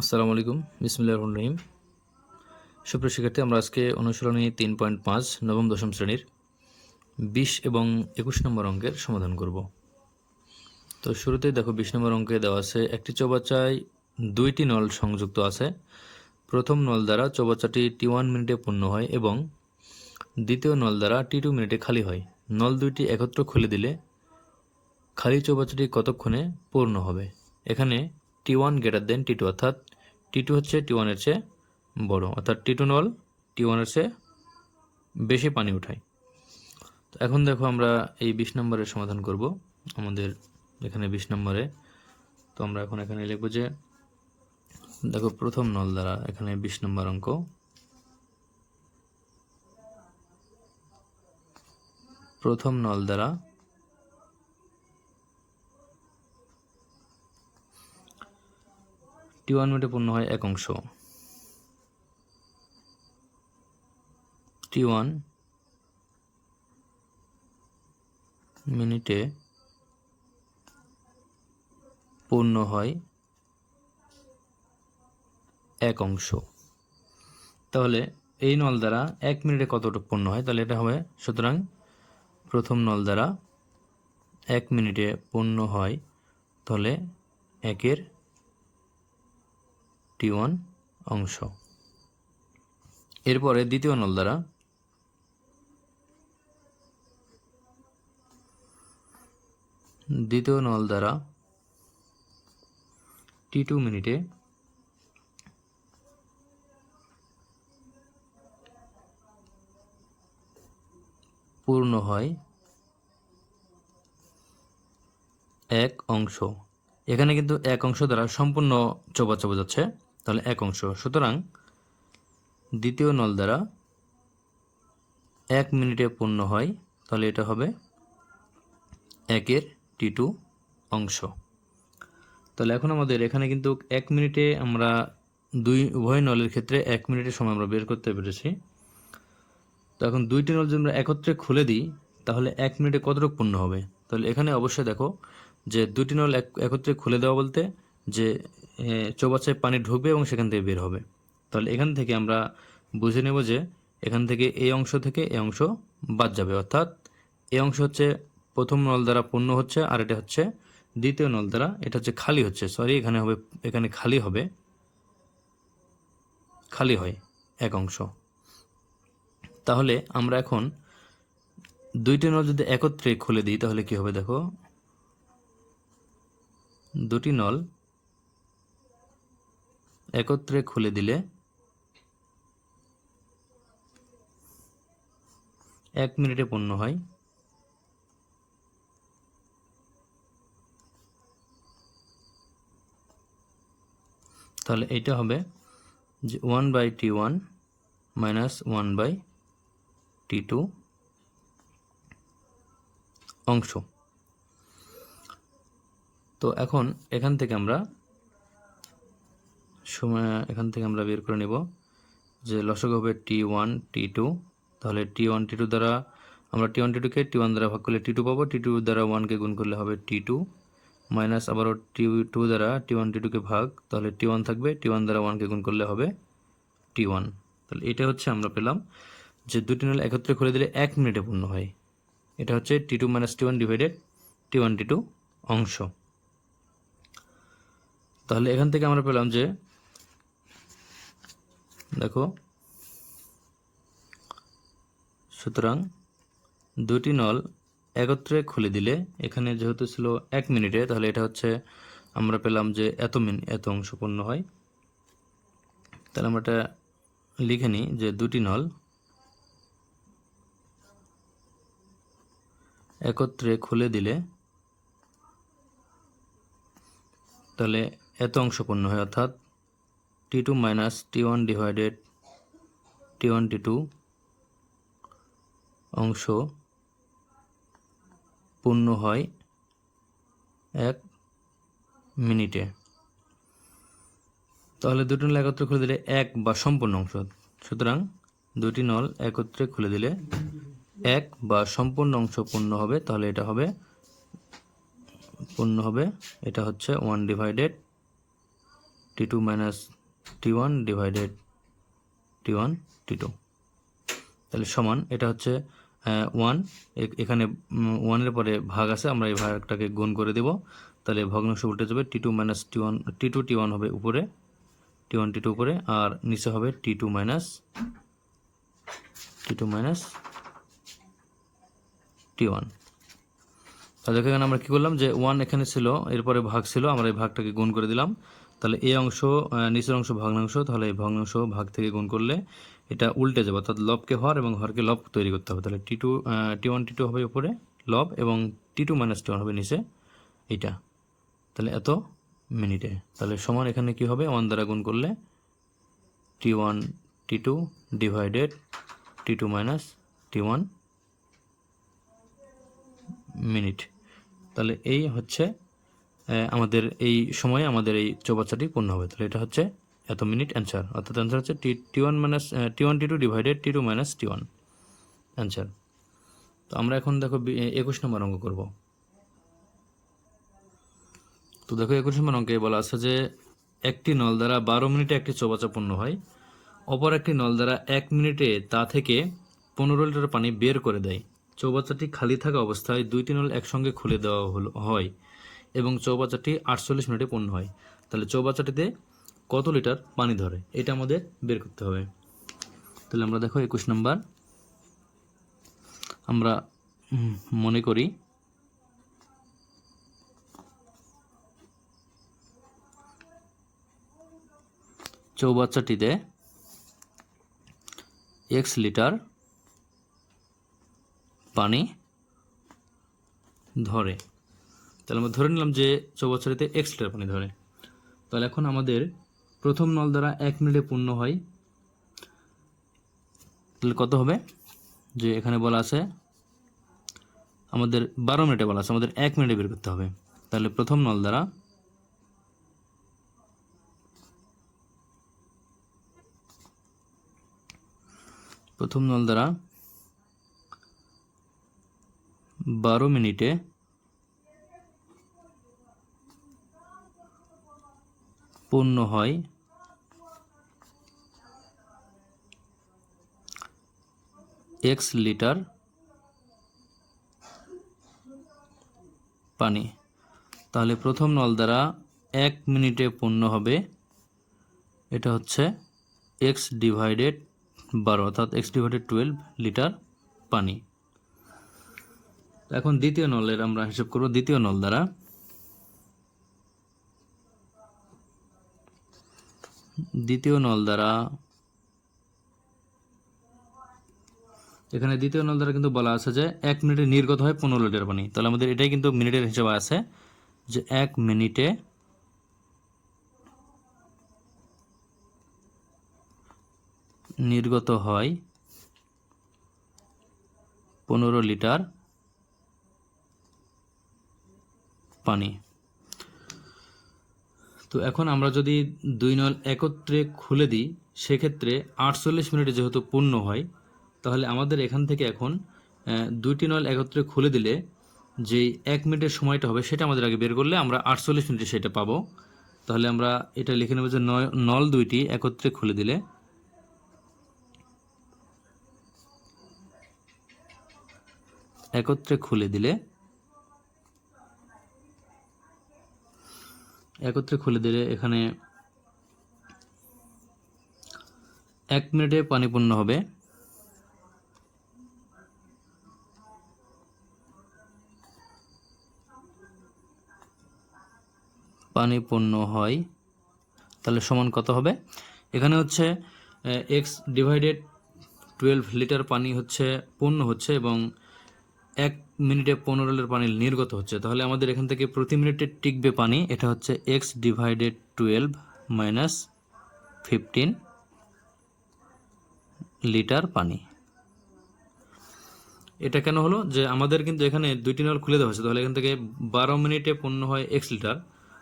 আসসালামু আলাইকুম বিসমুল্লাহ রহমান রহিম। সুপ্রিয় শিক্ষার্থী, আমরা আজকে অনুশীলনী তিন পয়েন্ট পাঁচ, নবম, দশম শ্রেণির বিশ এবং একুশ নম্বর অঙ্কের সমাধান করব। তো শুরুতেই দেখো, বিশ নম্বর অঙ্কে দেওয়া আছে, একটি চৌবাচ্চায় দুইটি নল সংযুক্ত আছে। প্রথম নল দ্বারা চৌবাচ্চাটি টি ওয়ান মিনিটে পূর্ণ হয় এবং দ্বিতীয় নল দ্বারা টি টু মিনিটে খালি হয়। নল দুইটি একত্র খুলে দিলে খালি চৌবাচ্চাটি কতক্ষণে পূর্ণ হবে? এখানে T one greater then T two অর্থাৎ টি টু হচ্ছে টি ওয়ানের চেয়ে বড়, অর্থাৎ টি টু নল টি ওয়ানের চেয়ে বেশি পানি উঠায়। তো এখন দেখো আমরা এই বিশ নম্বরের সমাধান করব, আমাদের এখানে বিশ নম্বরে। তো আমরা এখন এখানে লিখব যে, দেখো প্রথম নল দ্বারা এখানে বিশ নম্বর অঙ্ক। প্রথম নল দ্বারা টি ওয়ান মিনিটে পূর্ণ হয় এক অংশ। টি ওয়ান মিনিটে পূর্ণ হয় এক অংশ। তাহলে এই নল দ্বারা এক মিনিটে কতটুকু পূর্ণ হয়? তাহলে এটা হবে, সুতরাং প্রথম নল দ্বারা এক মিনিটে পূর্ণ হয়, তাহলে একের টি ওয়ান অংশ। এরপরে দ্বিতীয় নল দ্বারা দ্বিতীয় নল দ্বারা টি টু মিনিটে। পূর্ণ হয় এক অংশ। এখানে কিন্তু এক অংশ দ্বারা সম্পূর্ণ চৌবাচ্চা বোঝাচ্ছে তাহলে এক অংশ। সুতরাং দ্বিতীয় নল দ্বারা এক মিনিটে পূর্ণ হয়, তাহলে এটা হবে একের টি টু অংশ। তাহলে এখন আমাদের এখানে কিন্তু এক মিনিটে আমরা দুই, উভয় নলের ক্ষেত্রে এক মিনিটের সময় আমরা বের করতে পেরেছি। তো এখন দুইটি নল যদি আমরা একত্রে খুলে দিই, তাহলে এক মিনিটে কতটুকু পূর্ণ হবে? তাহলে এখানে অবশ্যই দেখো যে দুটি নল এক, একত্রে খুলে দেওয়া বলতে যে চৌবাচ্চায় পানি ঢুকবে এবং সেখান থেকে বের হবে। তাহলে এখান থেকে আমরা বুঝে নেব যে এখান থেকে এই অংশ থেকে এই অংশ বাদ যাবে। অর্থাৎ এই অংশ হচ্ছে প্রথম নল দ্বারা পূর্ণ হচ্ছে আর এটা হচ্ছে দ্বিতীয় নল দ্বারা, এটা হচ্ছে খালি হচ্ছে। সরি এখানে হবে, এখানে খালি হবে। খালি হয় এক অংশ। তাহলে আমরা এখন দুইটি নল যদি একত্রে খুলে দিই, তাহলে কি হবে দেখো? দুটি নল একত্রে খুলে দিলে এক মিনিটে পূর্ণ হয়। তাহলে এটা হবে যে one by T one minus one by T two অংশ। তো এখন এখান থেকে আমরা সময় এখান থেকে আমরা বের করে নেব যে লসক হবে টি ওয়ান টি টু তাহলে টি ওয়ান টি টু দ্বারা আমরা টি ওয়ান টি টুকে টি ওয়ান দ্বারা ভাগ করলে টি টু পাবো। টি টু দ্বারা ওয়ানকে গুণ করলে হবে টি টু মাইনাস আবারও টি টু দ্বারা টি ওয়ান টি টুকে ভাগ, তাহলে টি ওয়ান থাকবে। টি ওয়ান দ্বারা ওয়ানকে গুণ করলে হবে টি ওয়ান তাহলে এটা হচ্ছে আমরা পেলাম যে দুটি নল একত্রে খুলে দিলে এক মিনিটে পূর্ণ হয়। এটা হচ্ছে T two minus T one divided T one T two অংশ। তাহলে এখান থেকে আমরা পেলাম যে দেখো। সুতরাং দুটি নল একত্রে খুলে দিলে এখানে যেহেতু ছিল এক মিনিটে, তাহলে এটা হচ্ছে আমরা পেলাম যে এত মিন, এত অংশ পূর্ণ হয়। তাহলে আমরা এটা লিখে নিই যে দুটি নল একত্রে খুলে দিলে তাহলে এত অংশ পূর্ণ হয়, অর্থাৎ T two minus T one divided T one T two অংশ পূর্ণ হয় এক মিনিটে। তাহলে দুটি নল একত্রে খুলে দিলে এক বা সম্পূর্ণ অংশ। সুতরাং দুটি নল একত্রে খুলে দিলে এক বা সম্পূর্ণ অংশ পূর্ণ হবে, তাহলে এটা হবে পূর্ণ হবে, এটা হচ্ছে one divided T two minus T one divided T one, T two. তাহলে সমান, এটা হচ্ছে ওয়ান। এখানে ওয়ানের পরে ভাগ আছে, আমরা এই ভাগটাকে গুণ করে দেব। তাহলে ভগ্নাংশ উল্টে যাবে T two minus T one, T two, T one হবে উপরে, টি ওয়ান, টি টু উপরে, আর নিচে হবে T two minus, T two minus, T one. তাহলে এখানে আমরা কী করলাম যে ওয়ান এখানে ছিল, এরপরে ভাগ ছিল, আমরা এই ভাগটাকে গুণ করে দিলাম। তাহলে এই অংশ নিচের অংশ, ভগ্নাংশ, তাহলে এই ভগ্নাংশ ভাগ থেকে গুণ করলে এটা উল্টে যাবে, অর্থাৎ লবকে হর এবং হরকে লব তৈরি করতে হবে। তাহলে T two T one T two হবে উপরে লব এবং T two minus T one হবে নিচে এটা তাহলে এত মিনিটে। তাহলে সমান এখানে কি হবে? ওয়ান দ্বারা গুণ করলে T one T two divided T two minus T one minute. তাহলে এই হচ্ছে আমাদের এই সময়ে আমাদের এই চৌবাচ্চাটি পূর্ণ হবে। তাহলে এটা হচ্ছে এত মিনিট অ্যান্সার অর্থাৎ অ্যান্সার হচ্ছে T T one minus T one, T two divided T two minus T one answer তো আমরা এখন দেখো একুশ নম্বর অঙ্ক করব। তো দেখো একুশ নম্বর অঙ্কে বলা আছে যে, একটি নল দ্বারা বারো মিনিটে একটি চৌবাচ্চা পূর্ণ হয়, অপর একটি নল দ্বারা এক মিনিটে তা থেকে পনেরো লিটার পানি বের করে দেয়। চৌবাচ্চাটি খালি থাকা অবস্থায় দুইটি নল একসঙ্গে খুলে দেওয়া হলো, হয়। এবং চৌবাচ্চাটি আটচল্লিশ মিনিটে পূর্ণ হয়। তাহলে চৌবাচ্চাটিতে কত লিটার পানি ধরে? এটা আমাদের বের করতে হবে। তাহলে আমরা দেখো একুশ নম্বর। আমরা মনে করি চৌবাচ্চাটিতে এক্স লিটার পানি ধরে। তাহলে আমরা ধরে নিলাম যে চৌবাচ্চাটিতে এক্স লিটার পানি ধরে। তাহলে এখন আমাদের প্রথম নল দ্বারা এক মিনিটে পূর্ণ হয়। তাহলে কত হবে? যে এখানে বলা আছে, আমাদের বারো মিনিটে বলা আছে, আমাদের এক মিনিটে বের করতে হবে। তাহলে প্রথম নল দ্বারা প্রথম নল দ্বারা বারো মিনিটে পূর্ণ হয়। এক্স লিটার পানি। তাহলে প্রথম নল দ্বারা এক মিনিটে পূর্ণ হবে। এটা হচ্ছে এক্স ডিভাইডেড বারো, অর্থাৎ এক্স ডিভাইডেড টুয়েলভ লিটার পানি। এখন দ্বিতীয় নলের আমরা হিসাব করব দ্বিতীয় নল দ্বারা। দ্বিতীয় নল দ্বারা, এখানে দ্বিতীয় নল দ্বারা কিন্তু বলা আছে যে এক মিনিটে নির্গত হয় পনেরো লিটার পানি। তাহলে আমাদের এটাই কিন্তু মিনিটের হিসাবে আছে যে এক মিনিটে নির্গত হয় পনেরো লিটার পানি। তো এখন আমরা যদি দুই নল একত্রে খুলে দিই, সেক্ষেত্রে আটচল্লিশ মিনিটে যেহেতু পূর্ণ হয়, তাহলে আমাদের এখান থেকে এখন দুইটি নল একত্রে খুলে দিলে যেই এক মিনিটের সময়টা হবে সেটা আমাদের আগে বের করলে আমরা আটচল্লিশ মিনিটে সেটা পাবো। তাহলে আমরা এটা লিখে নেব যে নল দুইটি একত্রে খুলে দিলে একত্রে খুলে দিলে একত্রে খুলে দিলে এখানে এক মিনিটে পানি পূর্ণ হবে। পানি হয়, তাহলে সমান কত হবে? এখানে হচ্ছে এক্স ডিভাইডেড টুয়েলভ লিটার পানি হচ্ছে, পূর্ণ হচ্ছে এবং এক মিনিটে পনেরো লিটার পানি নির্গত হচ্ছে। তাহলে আমাদের এখান থেকে প্রতি মিনিটে টিকবে পানি। এটা হচ্ছে X divided twelve minus fifteen litre পানি। এটা কেন হলো? যে আমাদের কিন্তু এখানে দুইটি নল খুলে দেওয়া হয়েছে। তাহলে এখান থেকে বারো মিনিটে পূর্ণ হয় এক্স লিটার।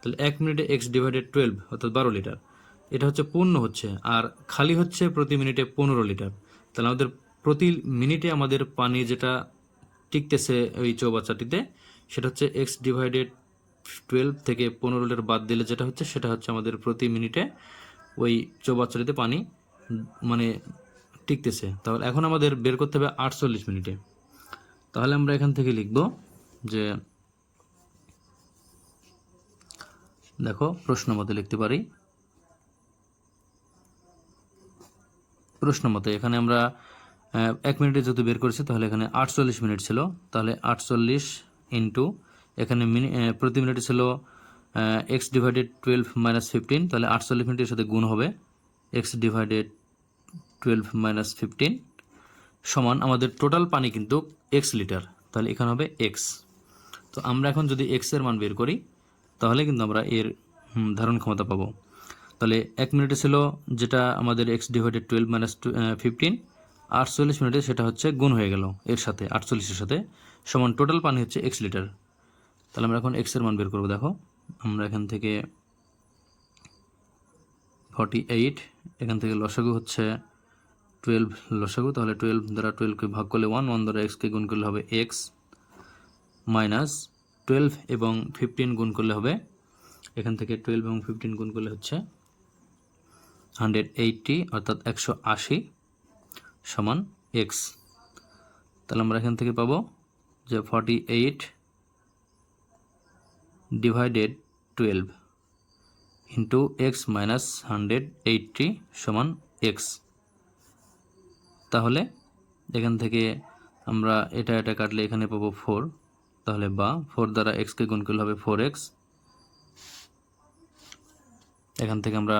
তাহলে এক মিনিটে এক্স ডিভাইডেড টুয়েলভ অর্থাৎ বারো লিটার। এটা হচ্ছে পূর্ণ হচ্ছে, আর খালি হচ্ছে প্রতি মিনিটে পনেরো লিটার। তাহলে আমাদের প্রতি মিনিটে আমাদের পানি যেটা টিকতেছে ওই চৌবাচ্চাটিতে, সেটা হচ্ছে এক্স ডিভাইডেড টুয়েলভ থেকে পনেরো লিটার বাদ দিলে যেটা হচ্ছে, সেটা হচ্ছে আমাদের প্রতি মিনিটে ওই চৌবাচ্চাটিতে পানি মানে টিকতেছে। তাহলে এখন আমাদের বের করতে হবে আটচল্লিশ মিনিটে। তাহলে আমরা এখান থেকে লিখব যে, দেখো, প্রশ্ন মতে লিখতে পারি। প্রশ্ন মতে এখানে আমরা এক মিনিটে যেহেতু বের করেছে, তাহলে এখানে আটচল্লিশ মিনিট ছিল। তাহলে আটচল্লিশ ইন্টু এখানে প্রতি মিনিটে ছিল X divided twelve minus fifteen তাহলে আটচল্লিশ মিনিটের সাথে গুণ হবে X divided twelve minus fifteen সমান আমাদের টোটাল পানি কিন্তু এক্স লিটার তাহলে এখানে হবে এক্স তো আমরা এখন যদি এক্সের মান বের করি, তাহলে কিন্তু আমরা এর ধারণ ক্ষমতা পাবো। তাহলে এক মিনিটে ছিল যেটা আমাদের X divided twelve minus fifteen আটচল্লিশ মিনিটে সেটা হচ্ছে গুণ হয়ে গেল এর সাথে, আটচল্লিশের সাথে, সমান টোটাল পানি হচ্ছে এক্স লিটার তাহলে আমরা এখন এক্সের মান বের করব, দেখো। আমরা এখান থেকে ফর্টি এইট এখান থেকে লসাগু হচ্ছে টুয়েলভ লসাগু, তাহলে টুয়েলভ দ্বারা টুয়েলভকে ভাগ করলে ওয়ান ওয়ান দ্বারা এক্সকে গুণ করলে হবে এক্স মাইনাস টুয়েলভ এবং ফিফটিন গুণ করলে হবে, এখান থেকে টুয়েলভ এবং ফিফটিন গুণ করলে হচ্ছে হান্ড্রেড এইটটি অর্থাৎ একশো আশি। সমান এক্স তাহলে আমরা এখান থেকে পাবো যে forty eight divided twelve into X minus hundred eighty সমান এক্স তাহলে এখান থেকে আমরা এটা এটা কাটলে এখানে পাবো ফোর তাহলে বা ফোর দ্বারা এক্সকে গুণ করলে হবে ফোর এক্স এখান থেকে আমরা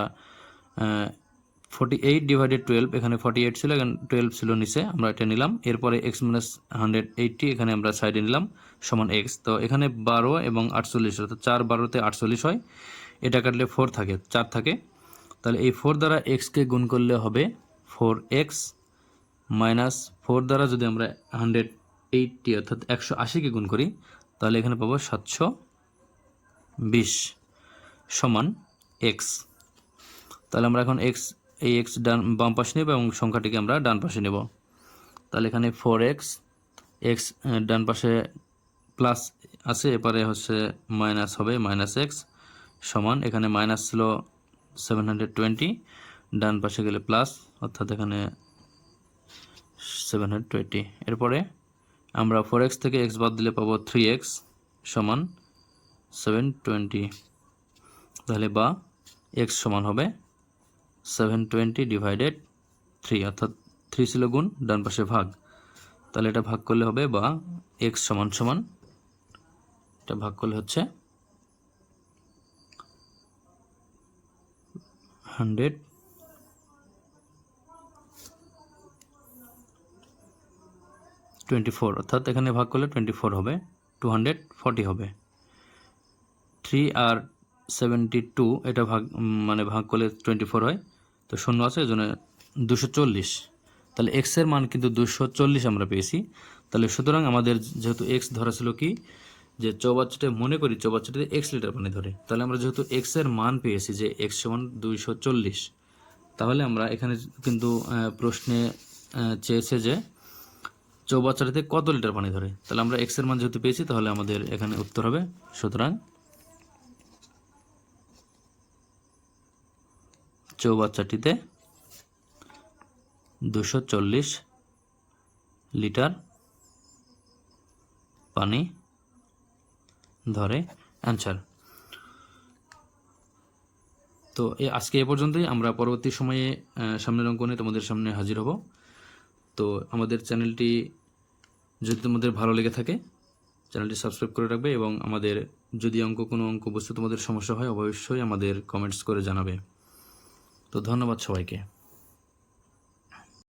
ফর্টি এইট ডিভাইডেড টুয়েলভ এখানে ফর্টি এইট ছিল, এখানে টুয়েলভ ছিল নিচে, আমরা এটা নিলাম। এরপরে এক্স মাইনাস হান্ড্রেড এইটটি এখানে আমরা সাইডে নিলাম, সমান এক্স তো এখানে বারো এবং আটচল্লিশ, অর্থাৎ চার বারোতে আটচল্লিশ হয়। এটা কাটলে ফোর থাকে, চার থাকে। তাহলে এই ফোর দ্বারা এক্সকে গুণ করলে হবে ফোর এক্স মাইনাস ফোর দ্বারা যদি আমরা হান্ড্রেড এইটটি অর্থাৎ একশো আশিকে গুণ করি, তাহলে এখানে পাবো সাতশো বিশ সমান এক্স তাহলে আমরা এখন এক্স এই এক্স ডান বাম পাশে নেব এবং সংখ্যাটিকে আমরা ডান পাশে নেব। তাহলে এখানে ফোর এক্স এক্স ডান পাশে প্লাস আছে, এপারে হচ্ছে মাইনাস হবে মাইনাস এক্স সমান, এখানে মাইনাস ছিল সেভেন হান্ড্রেড টোয়েন্টি ডান পাশে গেলে প্লাস অর্থাৎ এখানে সেভেন হান্ড্রেড টোয়েন্টি এরপরে আমরা ফোর এক্স থেকে এক্স বাদ দিলে পাবো থ্রি এক্স সমান সেভেন টোয়েন্টি তাহলে বা এক্স সমান হবে সেভেন টোয়েন্টি ডিভাইডেড থ্রি অর্থাৎ থ্রি ছিল গুণ, ডান পাশে ভাগ। তাহলে এটা ভাগ করলে হবে বা এক্স সমান সমান, এটা ভাগ করলে হচ্ছে হান্ড্রেড টোয়েন্টি ফোর অর্থাৎ এখানে ভাগ করলে টোয়েন্টি ফোর হবে টু হান্ড্রেড ফর্টি হবে। থ্রি আর সেভেন্টি টু এটা ভাগ মানে ভাগ করলে টোয়েন্টি ফোর হয়। তো শূন্য আছে এই জন্য দুশো চল্লিশ। তাহলে এক্সের মান কিন্তু দুশো চল্লিশ আমরা পেয়েছি। তাহলে সুতরাং আমাদের যেহেতু এক্স ধরা ছিল কি? যে চৌবাচ্চাটা মনে করি, চৌবাচ্চাটাতে এক্স লিটার পানি ধরে। তাহলে আমরা যেহেতু এক্সের মান পেয়েছি যে এক্স সমান দুইশো চল্লিশ, তাহলে আমরা এখানে কিন্তু প্রশ্নে চেয়েছে যে চৌবাচ্চাটাতে কত লিটার পানি ধরে? তাহলে আমরা এক্সের মান যেহেতু পেয়েছি, তাহলে আমাদের এখানে উত্তর হবে সুতরাং চৌবাচ্চাটিতে দুশো চল্লিশ লিটার পানি ধরে। অ্যান্সার তো আজকে এ পর্যন্তই। আমরা পরবর্তী সময়ে সামনের অঙ্কনে তোমাদের সামনে হাজির হব। তো আমাদের চ্যানেলটি যদি তোমাদের ভালো লেগে থাকে, চ্যানেলটি সাবস্ক্রাইব করে রাখবে এবং আমাদের যদি অঙ্ক কোনো অঙ্ক বুঝতে তোমাদের সমস্যা হয়, অবশ্যই আমাদের কমেন্টস করে জানাবে। তো ধন্যবাদ সবাইকে।